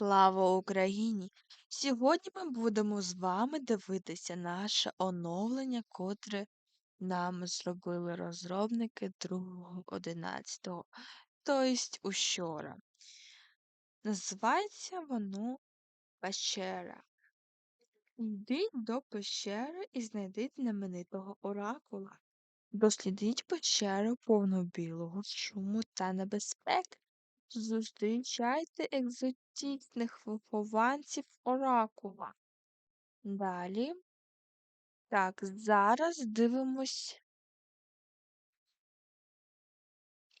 Слава Україні! Сьогодні ми будемо з вами дивитися наше оновлення, котре нам зробили розробники 2.11, тобто учора. Називається воно пещера. Йдіть до пещери і знайдіть знаменитого оракула. Дослідіть пещеру повну білого шуму та небезпек. Зустрічайте екзотичних вихованців оракула. Далі. Так, зараз дивимось.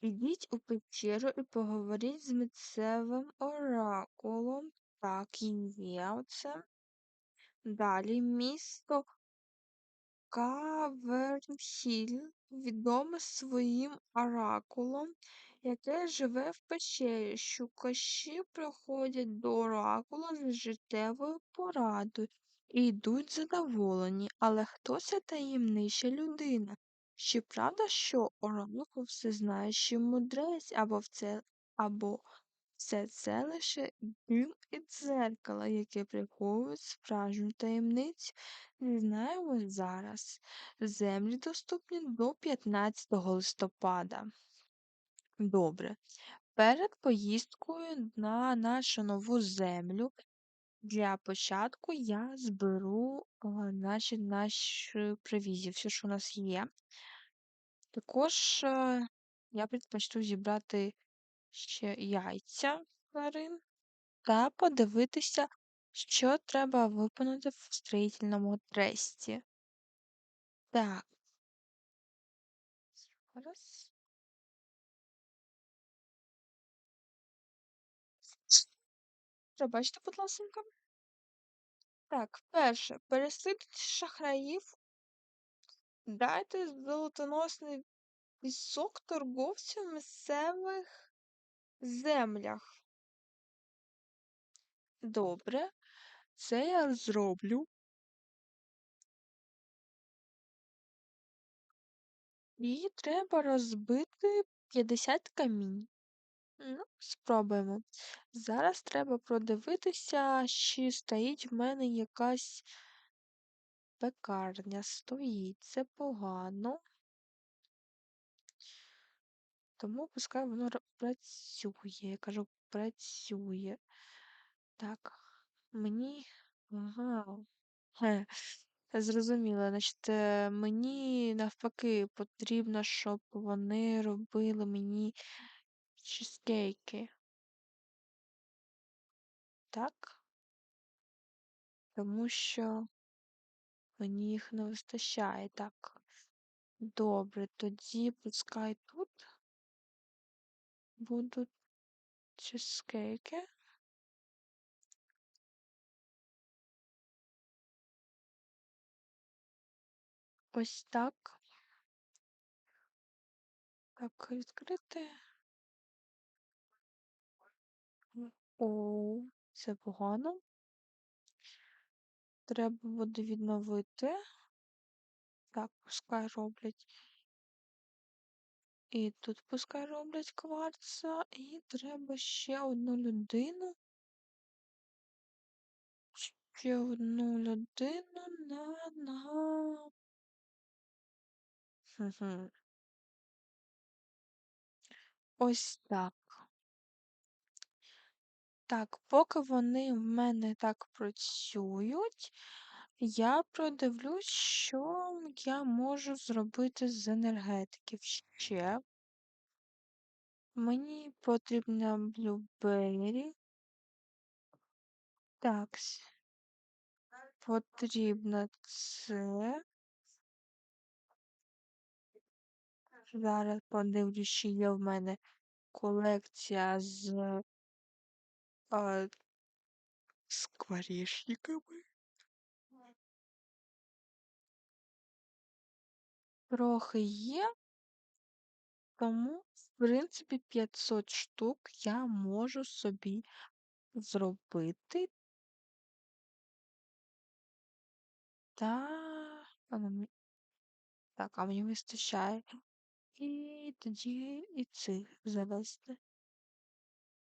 Ідіть у печеру і поговоріть з місцевим оракулом. Так, і є оце. Далі місто Кавернхіль відоме своїм оракулом, яке живе в печері. Шукачі приходять до оракула за життєвою порадою і йдуть задоволені, але хто ця таємнича людина? Чи правда, що оракул всезнаючий мудрець або все, або все це лише дим і дзеркало, яке приховують справжню таємницю? Дізнаємось зараз. Землі доступні до 15 листопада. Добре. Перед поїздкою на нашу нову землю для початку я зберу а, наші, нашу провізію, все, що у нас є. Також е, я предпочту зібрати ще яйця тварин та подивитися, що треба виконати в строїтельному тресті. Так, зараз. Пробачте, будь ласка. Так, перше, переслідуйте шахраїв, дайте золотоносний пісок торговцю в місцевих землях. Добре, це я зроблю. І треба розбити 50 камінь. Ну, спробуємо. Зараз треба продивитися, чи стоїть в мене якась пекарня. Стоїть, це погано. Тому пускай воно працює. Я кажу, працює. Так, мені. Ага. Зрозуміло, значить, е, мені навпаки потрібно, щоб вони робили мені чизкейки. Так? Тому що мені їх не вистачає. Так. Добре, тоді пускай тут будуть чизкейки. Ось так. Так, відкрити. О, це погано. Треба буде відновити. Так, пускай роблять. І тут пускай роблять кварца. І треба ще одну людину. Ще одну людину на на. Ось так. Так, поки вони в мене так працюють, я продивлюсь, що я можу зробити з енергетиків ще. Мені потрібна блюбері. Так, потрібно це. Зараз подивлюсь, чи є в мене колекція з а, скворечниками. Трохи є, тому, в принципі, 500 штук я можу собі зробити. Та так, а мені вистачає. І тоді і цих завести.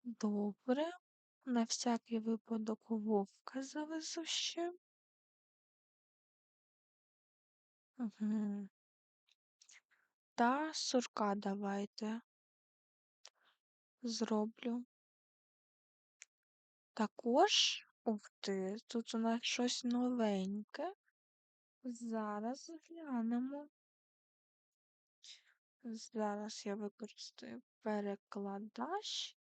Добре. На всякий випадок вовка завезу ще. Та сурка давайте. Зроблю. Також, ух ти, тут у нас щось новеньке. Зараз глянемо. Зараз я використаю перекладач.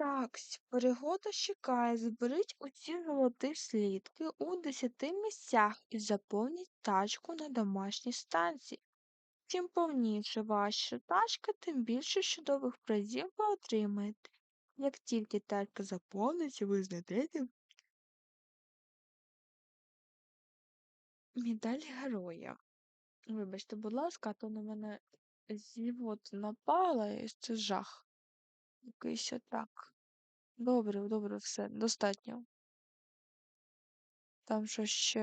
Так, пригода чекає. Зберіть усі золоті слідки у 10 місцях і заповніть тачку на домашній станції. Чим повніше ваша тачка, тим більше чудових призів ви отримаєте. Як тільки тачка заповниться, ви знайдете медаль героя. Вибачте, будь ласка, то на мене зівот напала, і це жах. Якийсь отак. Добре, добре, все, достатньо. Там щось ще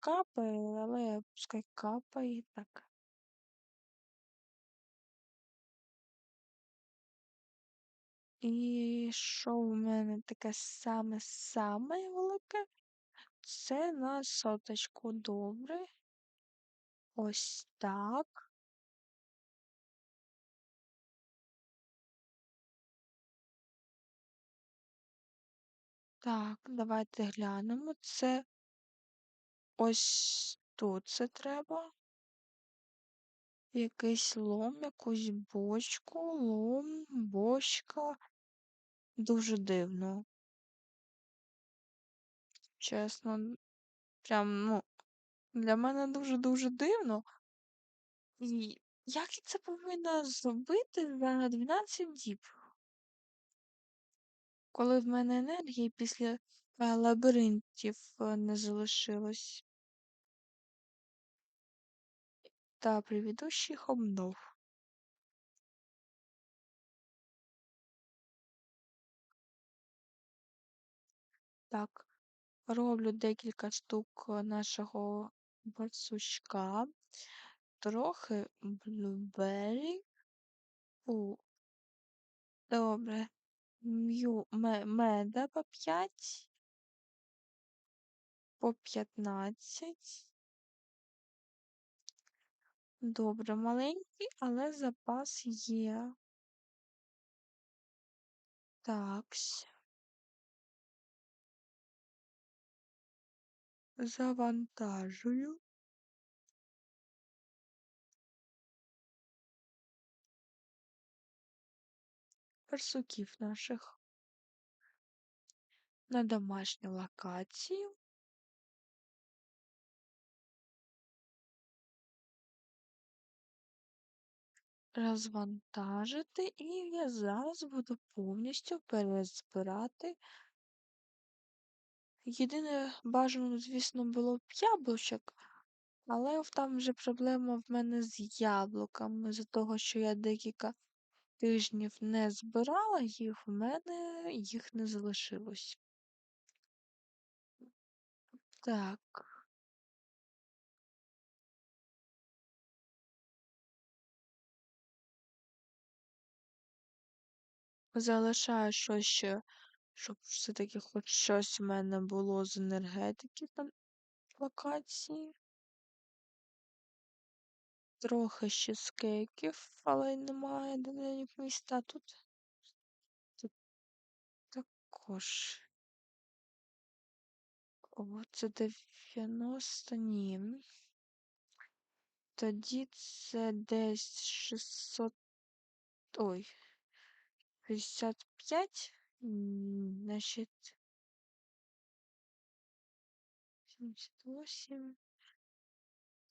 капає, але пускай капає так. І що в мене таке саме-саме велике? Це на соточку добре. Ось так. Так, давайте глянемо. Це ось тут це треба. Якийсь лом, якусь бочку, лом, бочка. Дуже дивно. Чесно, прям, ну, для мене дуже-дуже дивно. І як я це повинна зробити за 12 діб? Коли в мене енергії після е, лабіринтів е, не залишилось. Та предыдущих обнов. Так, роблю декілька штук е, нашого барсучка, трохи блюбері. У, добре. М'ю ме- меда по 5, по 15. Добре, маленький, але запас є. Такс. Завантажую. Барсуків наших на домашню локацію. Розвантажити, і я зараз буду повністю перезбирати. Єдине бажано, звісно, було б яблучок, але там вже проблема в мене з яблуками. З-за того, що я декілька тижнів не збирала їх, в мене їх не залишилось. Так. Залишаю щось ще, щоб все-таки хоч щось в мене було з енергетики там локації. Трохи ще скейків, але немає деяких міста тут. Тут також. О, це 90, ні. Тоді це десь 600. Ой. 65. Значить. 78.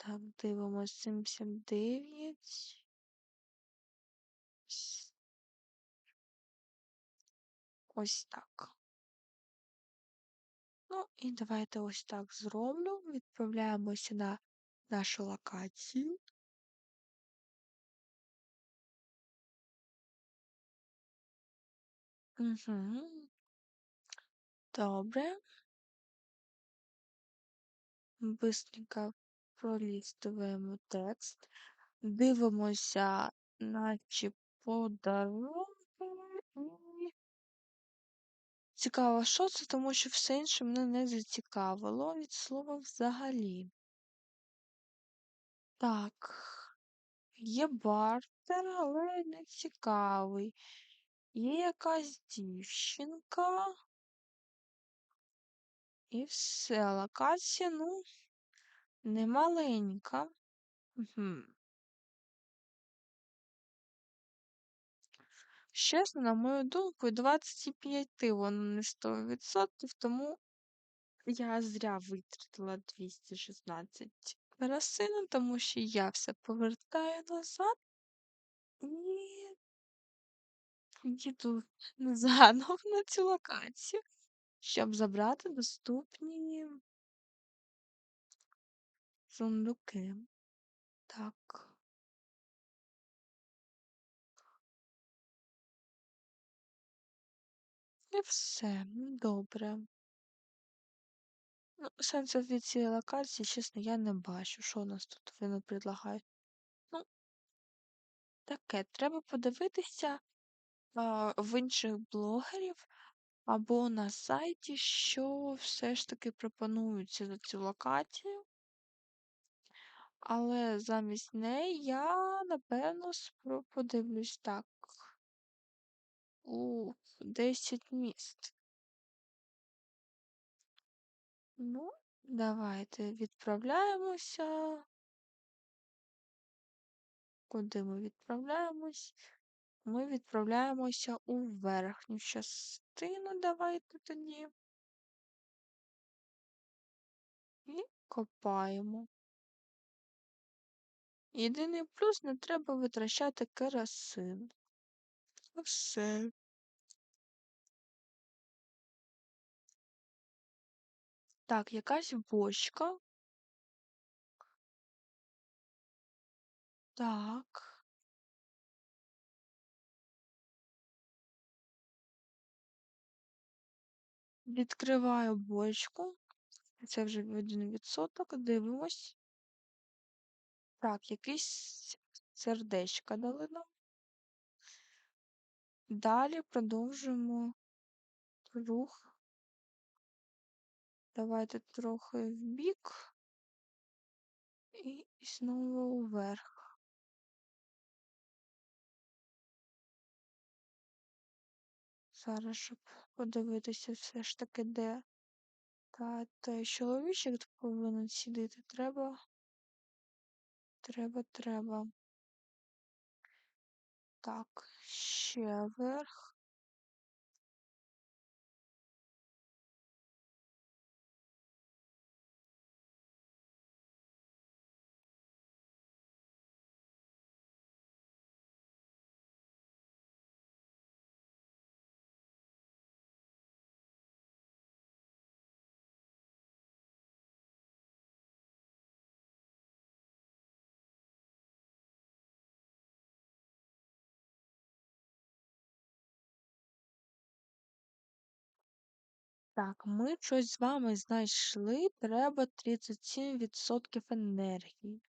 Так, дивимось 79. С- Ось так. Ну, і давайте ось так зроблю. Відправляємося на нашу локацію. Угу. Добре. Бистренько пролістуємо текст. Дивимося наші подарунки Цікаво, що це, тому що все інше мене не зацікавило від слова взагалі. Так, є бартер, але не цікавий. Є якась дівчинка. І все. Локація, ну, не маленька. Угу. Чесно, на мою думку, 25 воно не 100%, тому я зря витратила 216 керосину, тому що я все повертаю назад і їду заново на цю локацію, щоб забрати доступні сундуки. Так. І все, добре. Ну, сенсу від цієї локації, чесно, я не бачу, що у нас тут вони предлагають. Ну, таке, треба подивитися а, в інших блогерів або на сайті, що все ж таки пропонується за цю локацію. Але замість неї я, напевно, спро- подивлюсь так. У 10 міст. Ну, давайте відправляємося. Куди ми відправляємось? Ми відправляємося у верхню частину. Давайте тоді. І копаємо. Єдиний плюс не треба витрачати керосин. Все. Так, якась бочка. Так. Відкриваю бочку. Це вже один відсоток. Дивимось. Так, якісь сердечка дали нам. Далі продовжуємо рух. Давайте трохи вбік і знову вверх. Зараз, щоб подивитися все ж таки, де та той чоловічок повинен сидіти. Треба. Треба, треба. Так, ще вверх. Так, ми щось з вами знайшли. Треба 37% енергії.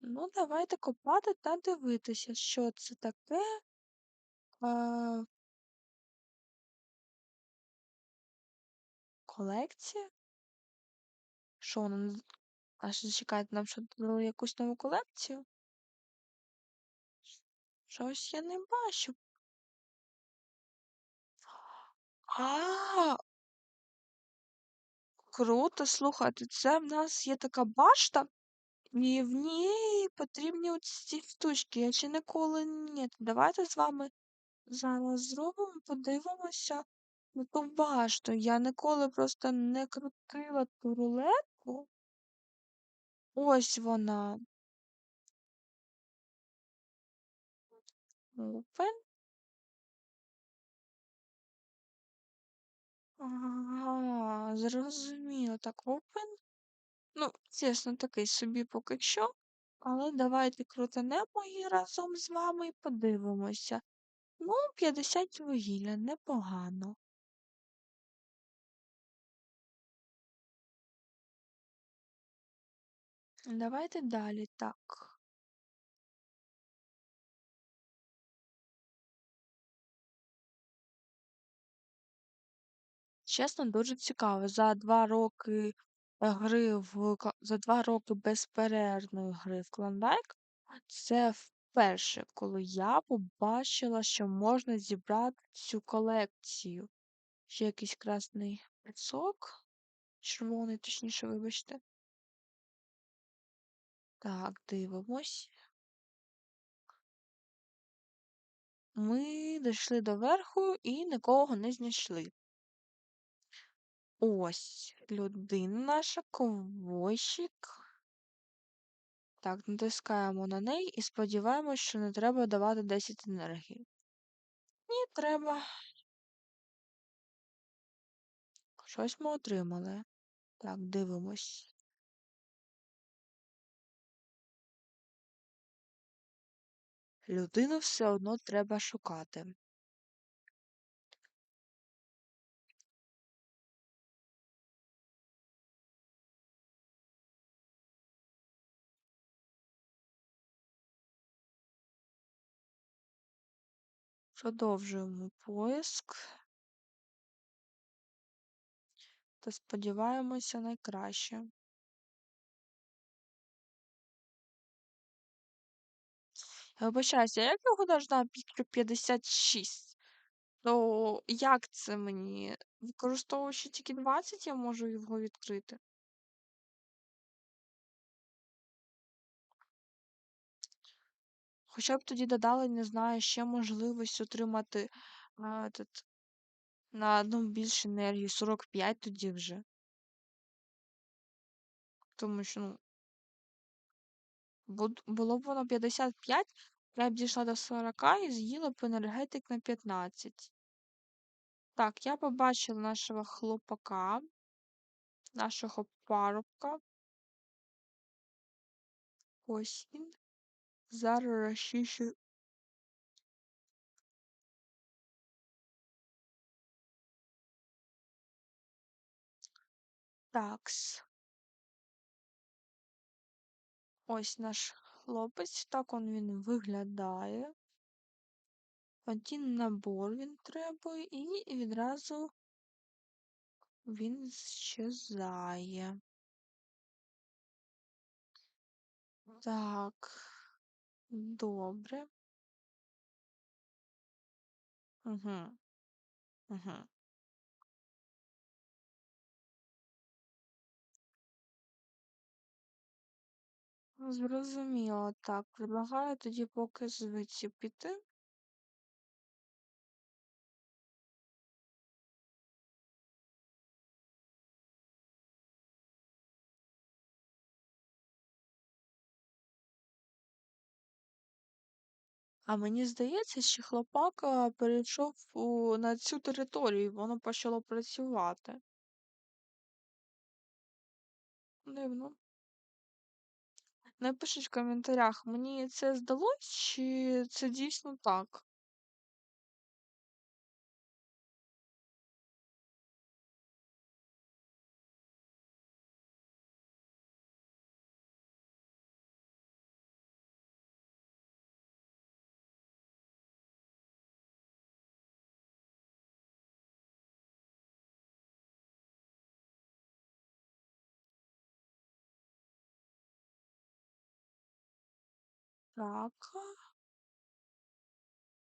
Ну, давайте копати та дивитися, що це таке. А... Колекція? Що вона? Аж зачекайте, нам що дали якусь нову колекцію? Щось я не бачу. А, круто, слухайте, це в нас є така башта, і в ній потрібні ці штучки. Я ще ніколи ні. Давайте з вами зараз зробимо, подивимося на ту башту. Я ніколи просто не крутила ту рулетку. Ось вона. Open. Ага, зрозуміло. Так, open. Ну, чесно, такий собі поки що. Але давайте крутанемо її разом з вами і подивимося. Ну, 50 вугілля, непогано. Давайте далі так. Чесно, дуже цікаво. За 2 роки е, гри в за 2 роки безперервної гри в Клондайк це вперше, коли я побачила, що можна зібрати цю колекцію. Ще якийсь красний пацок. Червоний, точніше, вибачте. Так, дивимось. Ми дійшли до верху і нікого не знайшли. Ось людина наша, ковбойщик. Так, натискаємо на неї і сподіваємось, що не треба давати 10 енергії. Ні, треба. Щось ми отримали. Так, дивимось. Людину все одно треба шукати. Продовжуємо поиск та сподіваємося найкраще. Я вибачаюся, як його должна піклю 56? То як це мені? Використовуючи тільки 20, я можу його відкрити. Хоча б тоді додали, не знаю, ще можливість отримати а, этот, на одну більше енергії 45 тоді вже. Тому що, ну, було б воно 55, я б дійшла до 40 і з'їла б енергетик на 15. Так, я побачила нашого хлопака, нашого парубка. Ось він. Зараз розчищу. Такс. Ось наш хлопець. Так он він виглядає. Один набор він треба, і відразу він щезає. Так, добре. Угу. Угу. Зрозуміло. Так, предлагаю тоді поки звідси піти. А мені здається, що хлопак перейшов у, на цю територію, і воно почало працювати. Дивно. Напишіть в коментарях, мені це здалось, чи це дійсно так. Так.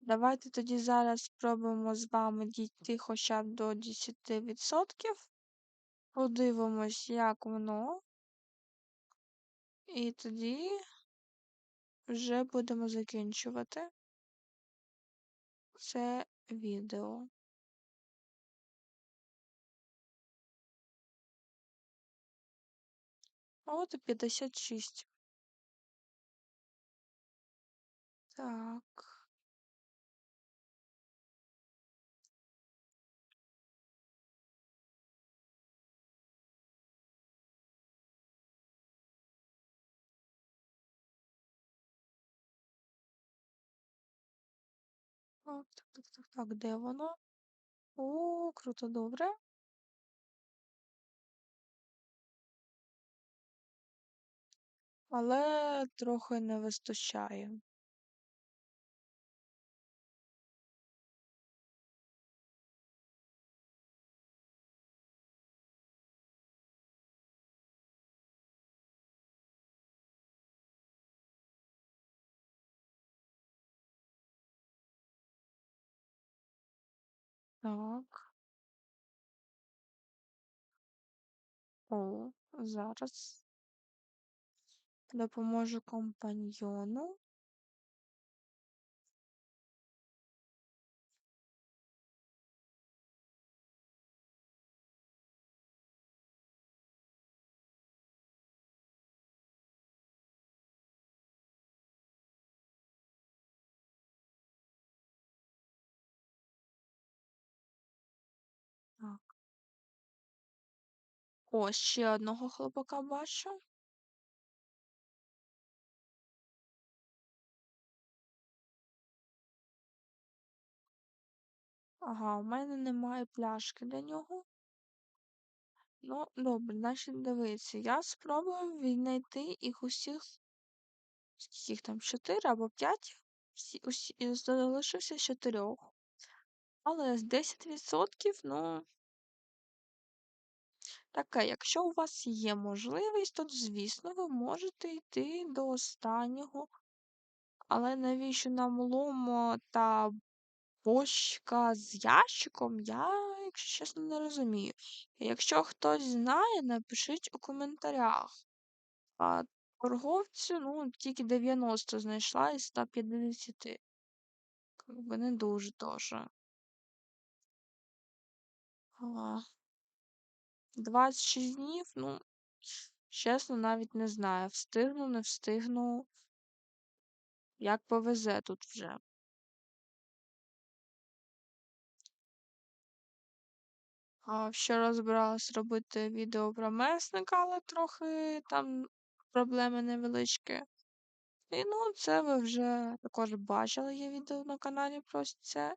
Давайте тоді зараз спробуємо з вами дійти хоча б до 10%. Подивимось, як воно. І тоді вже будемо закінчувати це відео. От і 56. Так. Так, так, так, так, так, де воно? О, круто, добре. Але трохи не вистачає. Так. О, зараз допоможу компаньйону. О, ще одного хлопака бачу. Ага, у мене немає пляшки для нього. Ну, добре, значить, дивіться. Я спробував віднайти їх усіх. Скільки їх там? Чотири або п'ять? Всі, усі, залишився чотирьох. Але з 10%, ну. Таке, якщо у вас є можливість, то, звісно, ви можете йти до останнього. Але навіщо нам ломо та бочка з ящиком, я, якщо чесно, не розумію. Якщо хтось знає, напишіть у коментарях. А торговцю, ну, тільки 90 знайшла із 150. Якби не дуже теж. А, 26 днів, ну, чесно, навіть не знаю. Встигну, не встигну. Як повезе тут вже. А, Вчора збиралась робити відео про месника, але трохи там проблеми невеличкі. І ну, це ви вже також бачили, є відео на каналі про це.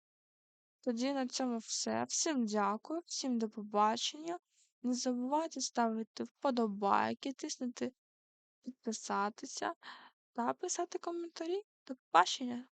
Тоді на цьому все. Всім дякую, всім до побачення. Не забувайте ставити вподобайки, тиснути підписатися та писати коментарі. До побачення!